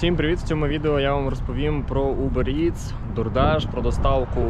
Всім привіт! В цьому відео я вам розповім про Uber Eats, DoorDash, про доставку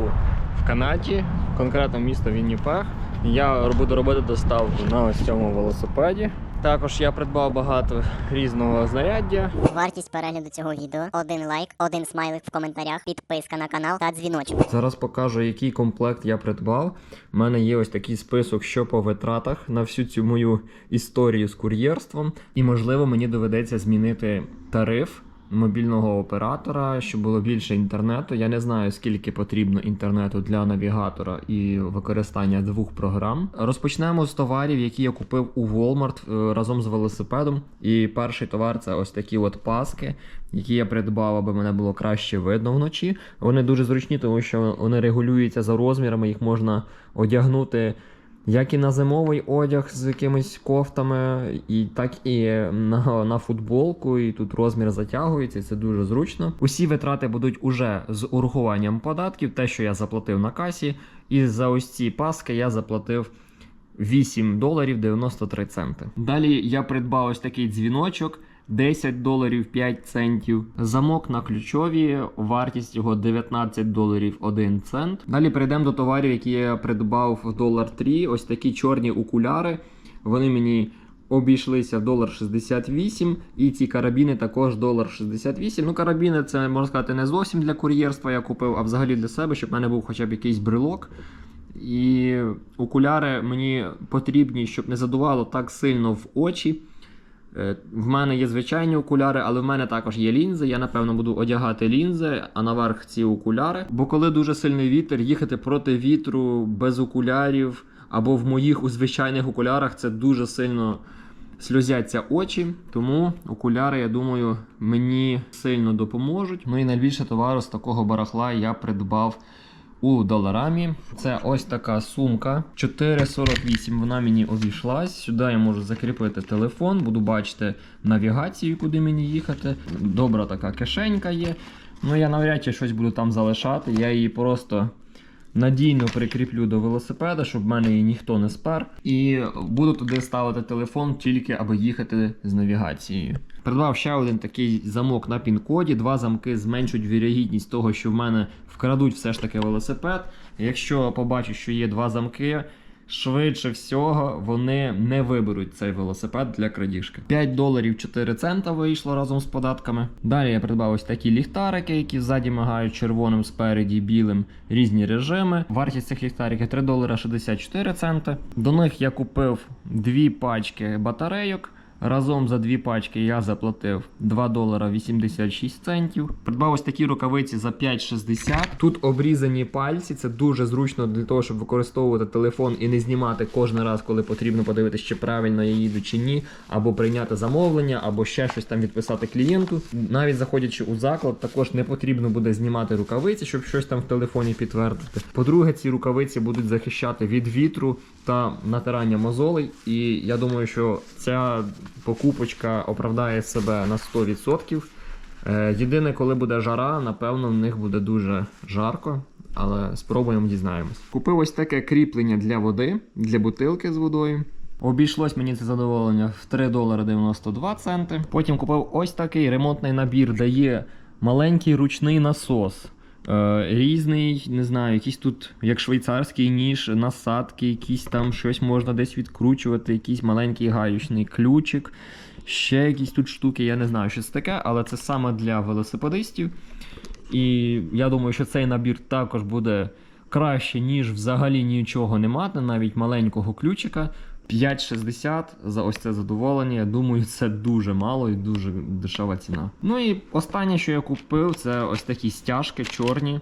в Канаді, конкретно місто Вінніпег. Я буду робити доставку на ось цьому велосипеді. Також я придбав багато різного знаряддя. Вартість перегляду цього відео один лайк, один смайлик в коментарях, підписка на канал та дзвіночок. Зараз покажу, який комплект я придбав. У мене є ось такий список, що по витратах на всю цю мою історію з кур'єрством. І можливо мені доведеться змінити тариф мобільного оператора, щоб було більше інтернету. Я не знаю, скільки потрібно інтернету для навігатора і використання двох програм. Розпочнемо з товарів, які я купив у Walmart е, разом з велосипедом. І перший товар це ось такі от паски, які я придбав, аби мене було краще видно вночі. Вони дуже зручні, тому що вони регулюються за розмірами, їх можна одягнути. Як і на зимовий одяг з якимись кофтами, і так і на, на футболку, і тут розмір затягується, це дуже зручно. Усі витрати будуть уже з урахуванням податків, те, що я заплатив на касі, і за ось ці паски я заплатив 8 доларів 93 центи. Далі я придбав ось такий дзвіночок. 10 доларів 5 центів. Замок на ключові, вартість його 19 доларів 1 цент. Далі перейдемо до товарів, які я придбав в долар 3. Ось такі чорні окуляри. Вони мені обійшлися в долар 68. І ці карабіни також долар 68. Ну, карабіни це можна сказати не зовсім для кур'єрства я купив, а взагалі для себе, щоб в мене був хоча б якийсь брелок. І окуляри мені потрібні, щоб не задувало так сильно в очі. Е, В мене є звичайні окуляри, але в мене також є лінзи. Я напевно буду одягати лінзи, а наверх ці окуляри. Бо коли дуже сильний вітер, їхати проти вітру без окулярів або в моїх у звичайних окулярах це дуже сильно сльозяться очі. Тому окуляри, я думаю, мені сильно допоможуть. Ну і найбільше товару з такого барахла я придбав у доларамі. Це ось така сумка 4,48. Вона мені обійшлась. Сюди я можу закріпити телефон, буду бачити навігацію, куди мені їхати. Добра така кишенька є. Ну я навряд чи щось буду там залишати. Я її просто. Надійно прикріплю до велосипеда, щоб в мене її ніхто не спер. І буду туди ставити телефон тільки аби їхати з навігацією. Придбав ще один такий замок на пін-коді. Два замки зменшують вірогідність того, що в мене вкрадуть все ж таки велосипед. Якщо побачу, що є два замки, швидше всього вони не виберуть цей велосипед для крадіжки. 5 доларів 4 цента вийшло разом з податками. Далі я придбав ось такі ліхтарики, які ззаді мигають червоним спереді, білим різні режими. Вартість цих ліхтариків 3 долара 64 цента. До них я купив дві пачки батарейок. Разом за дві пачки я заплатив 2 долара 86 центів. Придбав ось такі рукавиці за 5,60. Тут обрізані пальці. Це дуже зручно для того, щоб використовувати телефон і не знімати кожен раз, коли потрібно подивитися, чи правильно я їду чи ні, або прийняти замовлення, або ще щось там відписати клієнту. Навіть заходячи у заклад, також не потрібно буде знімати рукавиці, щоб щось там в телефоні підтвердити. По-друге, ці рукавиці будуть захищати від вітру та натирання мозолей. І я думаю, що ця покупочка оправдає себе на 100%. Е, Єдине, коли буде жара, напевно, в них буде дуже жарко, але спробуємо дізнаємось. Купив ось таке кріплення для води, для бутилки з водою. Обійшлось мені це задоволення в 3 долари 92 центи. Потім купив ось такий ремонтний набір, де є маленький ручний насос. Е, різний, не знаю, якийсь тут, як швейцарський ніж, насадки, якісь там щось можна десь відкручувати, якийсь маленький гаючний ключик, ще якісь тут штуки, я не знаю, що це таке, але це саме для велосипедистів. І я думаю, що цей набір також буде краще, ніж взагалі нічого не мати, навіть маленького ключика. 5,60 за ось це задоволення. Я думаю, це дуже мало і дуже дешева ціна. Ну і останнє, що я купив, це ось такі стяжки чорні.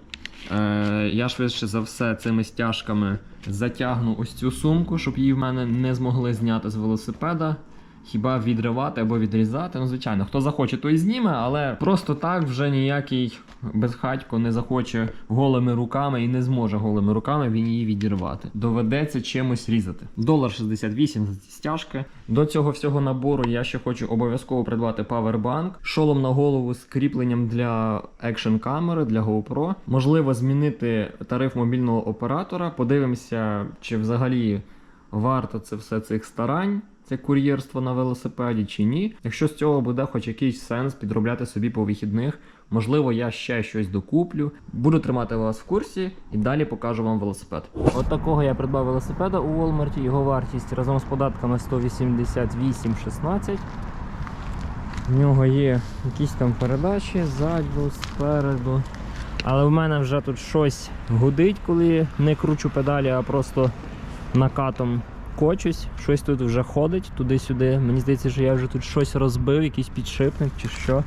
Е, я швидше за все цими стяжками затягну ось цю сумку, щоб її в мене не змогли зняти з велосипеда. Хіба відривати або відрізати? Ну, звичайно, хто захоче, той зніме, але просто так вже ніякий безхатько не захоче голими руками і не зможе голими руками він її відірвати. Доведеться чимось різати. Долар 68 за ці стяжки. До цього всього набору я ще хочу обов'язково придбати павербанк, шолом на голову з кріпленням для екшн камери для GoPro. Можливо, змінити тариф мобільного оператора. Подивимося, чи взагалі варто це все цих старань. Це кур'єрство на велосипеді чи ні. Якщо з цього буде хоч якийсь сенс підробляти собі по вихідних, можливо, я ще щось докуплю. Буду тримати вас в курсі і далі покажу вам велосипед. От такого я придбав велосипеда у Walmart. Його вартість разом з податками 188,16. В нього є якісь там передачі ззаду, спереду. Але в мене вже тут щось гудить, коли не кручу педалі, а просто накатом кочусь. Щось тут вже ходить туди-сюди. Мені здається, що я вже тут щось розбив, якийсь підшипник чи що.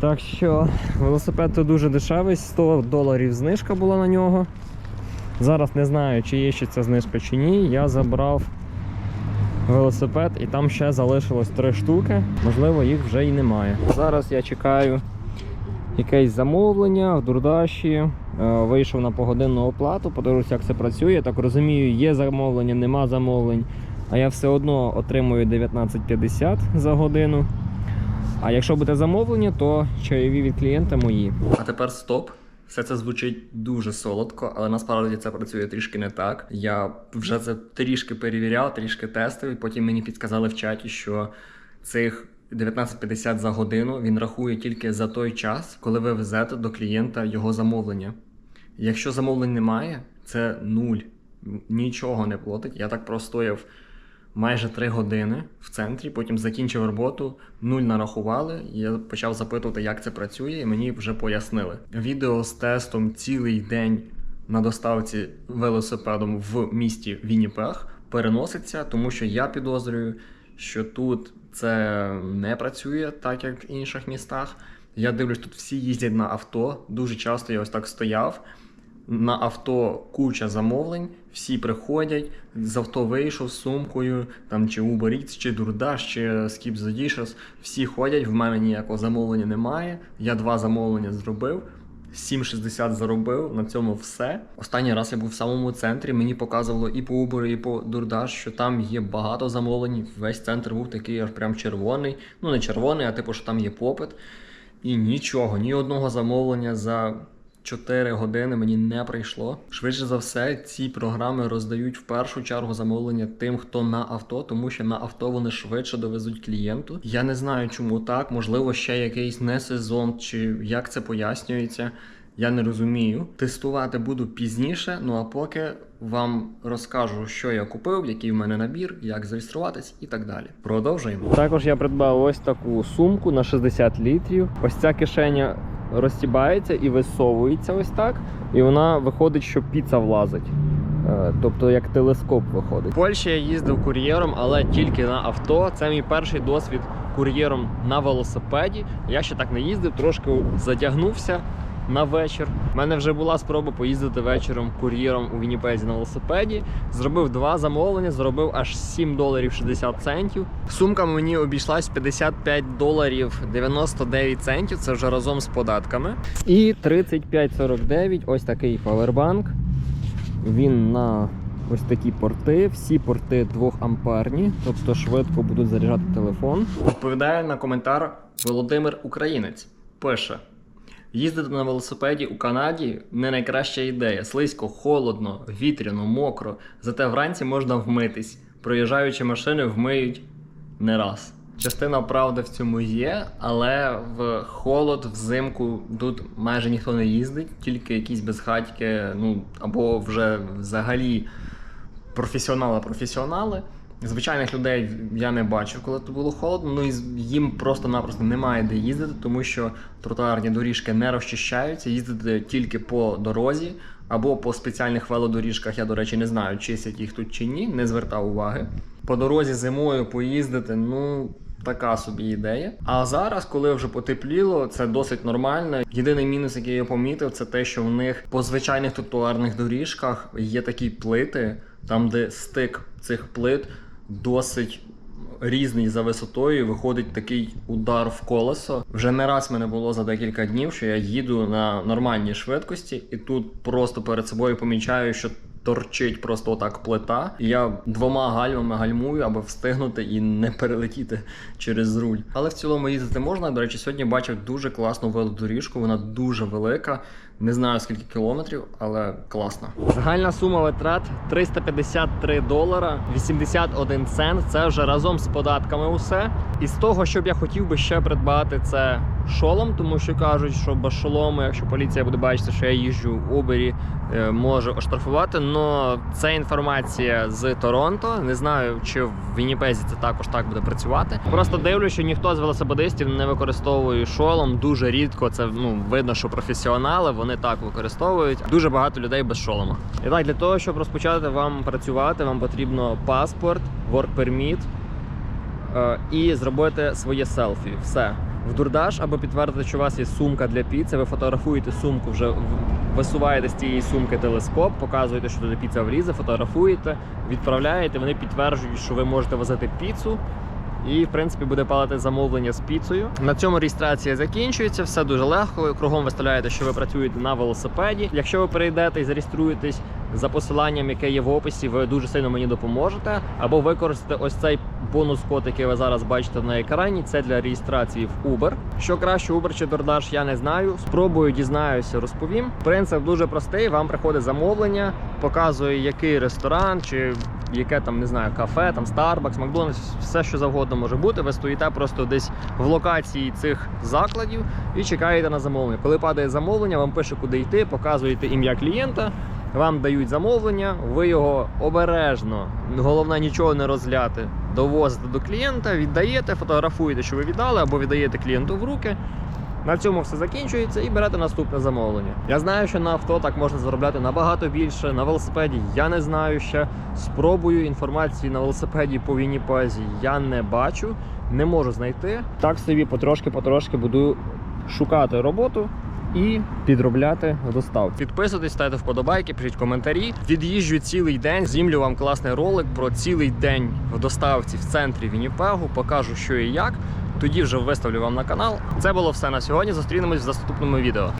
Так що велосипед тут дуже дешевий, 100 доларів знижка була на нього. Зараз не знаю, чи є ще ця знижка чи ні. Я забрав велосипед і там ще залишилось три штуки. Можливо, їх вже і немає. Зараз я чекаю якесь замовлення в Дурдаші. Е, Вийшов на погодинну оплату, подивлюся, як це працює. Так розумію, є замовлення, нема замовлень. А я все одно отримую 19,50 за годину. А якщо буде замовлення, то чайові від клієнта мої. А тепер стоп. Все це звучить дуже солодко, але насправді це працює трішки не так. Я вже це трішки перевіряв, трішки тестив, і потім мені підказали в чаті, що цих 19,50 за годину він рахує тільки за той час, коли ви везете до клієнта його замовлення. Якщо замовлень немає, це нуль. Нічого не платить. Я так простояв майже 3 години в центрі, потім закінчив роботу, нуль нарахували. Я почав запитувати, як це працює, і мені вже пояснили. Відео з тестом цілий день на доставці велосипедом в місті Вінніпег переноситься, тому що я підозрюю, що тут це не працює так, як в інших містах. Я дивлюсь, тут всі їздять на авто. Дуже часто я ось так стояв. На авто куча замовлень, всі приходять, з авто вийшов з сумкою, там чи Uber Eats, чи DoorDash, чи Skip the всі ходять, в мене ніякого замовлення немає. Я два замовлення зробив. 7,60 заробив, на цьому все. Останній раз я був в самому центрі, мені показувало і по Uber, і по DoorDash, що там є багато замовлень. Весь центр був такий аж прям червоний. Ну не червоний, а типу, що там є попит. І нічого, ні одного замовлення за 4 години мені не прийшло. Швидше за все, ці програми роздають в першу чергу замовлення тим, хто на авто, тому що на авто вони швидше довезуть клієнту. Я не знаю, чому так. Можливо, ще якийсь не сезон, чи як це пояснюється. Я не розумію. Тестувати буду пізніше. Ну а поки вам розкажу, що я купив, який в мене набір, як зареєструватись і так далі. Продовжуємо. Також я придбав ось таку сумку на 60 літрів. Ось ця кишеня розтібається і висовується ось так. І вона виходить, що піца влазить. Е, Тобто як телескоп виходить. В Польщі я їздив кур'єром, але тільки на авто. Це мій перший досвід кур'єром на велосипеді. Я ще так не їздив, трошки затягнувся на вечір. У мене вже була спроба поїздити вечором кур'єром у Вінніпезі на велосипеді. Зробив два замовлення, зробив аж 7 доларів 60 центів. Сумка мені обійшлась 55 доларів 99 центів. Це вже разом з податками. І 35,49 ось такий павербанк. Він на ось такі порти. Всі порти 2 амперні, тобто швидко будуть заряджати телефон. Відповідає на коментар Володимир Українець. Пише. Їздити на велосипеді у Канаді не найкраща ідея. Слизько, холодно, вітряно, мокро. Зате вранці можна вмитись. Проїжджаючи машини, вмиють не раз. Частина правди в цьому є, але в холод, взимку тут майже ніхто не їздить, тільки якісь безхатьки, ну або вже взагалі професіонали-професіонали. Звичайних людей я не бачив, коли тут було холодно. Ну і їм просто-напросто немає де їздити, тому що тротуарні доріжки не розчищаються, їздити тільки по дорозі або по спеціальних велодоріжках. Я, до речі, не знаю, чистять їх тут чи ні, не звертав уваги. По дорозі зимою поїздити, ну. Така собі ідея. А зараз, коли вже потепліло, це досить нормально. Єдиний мінус, який я помітив, це те, що в них по звичайних тротуарних доріжках є такі плити, там де стик цих плит досить різний за висотою. Виходить такий удар в колесо. Вже не раз мене було за декілька днів, що я їду на нормальній швидкості, і тут просто перед собою помічаю, що торчить просто отак плита. І я двома гальмами гальмую, аби встигнути і не перелетіти через руль. Але в цілому їздити можна. До речі, сьогодні бачив дуже класну велодоріжку. Вона дуже велика. Не знаю скільки кілометрів, але класно. Загальна сума витрат 353 долара 81 цент. Це вже разом з податками усе. І з того, що б я хотів би ще придбати, це шолом, тому що кажуть, що без шолому, якщо поліція буде бачити, що я їжджу в Убері, е, може оштрафувати. Но це інформація з Торонто. Не знаю, чи в Вінніпезі це також так буде працювати. Просто дивлюсь, що ніхто з велосипедистів не використовує шолом. Дуже рідко це ну видно, що професіонали вони так використовують. Дуже багато людей без шолома. І так, для того, щоб розпочати вам працювати, вам потрібно паспорт, work permit, е, і зробити своє селфі. Все. В дурдаш, аби підтвердити, що у вас є сумка для піци, ви фотографуєте сумку, вже висуваєте з цієї сумки телескоп, показуєте, що туди піца влізе, фотографуєте, відправляєте, вони підтверджують, що ви можете возити піцу. І, в принципі, буде палити замовлення з піцею. На цьому реєстрація закінчується, все дуже легко. Кругом виставляєте, що ви працюєте на велосипеді. Якщо ви перейдете і зареєструєтесь за посиланням, яке є в описі, ви дуже сильно мені допоможете. Або використати ось цей бонус-код, який ви зараз бачите на екрані. Це для реєстрації в Uber. Що краще, Uber чи DoorDash, я не знаю. Спробую, дізнаюся, розповім. Принцип дуже простий. Вам приходить замовлення, показує, який ресторан чи яке там не знаю, кафе, там Starbucks, Макдональдс, все що завгодно може бути. Ви стоїте просто десь в локації цих закладів і чекаєте на замовлення. Коли падає замовлення, вам пише, куди йти, показуєте ім'я клієнта. Вам дають замовлення, ви його обережно, головне нічого не розляти, довозите до клієнта, віддаєте, фотографуєте, що ви віддали, або віддаєте клієнту в руки. На цьому все закінчується і берете наступне замовлення. Я знаю, що на авто так можна заробляти набагато більше. На велосипеді я не знаю ще. Спробую інформації на велосипеді по Вінніпезі я не бачу, не можу знайти. Так собі потрошки-потрошки буду шукати роботу. І підробляти доставку. Підписуйтесь, ставте вподобайки, пишіть коментарі. Від'їжджу цілий день. Знімлю вам класний ролик про цілий день в доставці в центрі Вінніпегу. Покажу, що і як. Тоді вже виставлю вам на канал. Це було все на сьогодні. Зустрінемось в наступному відео.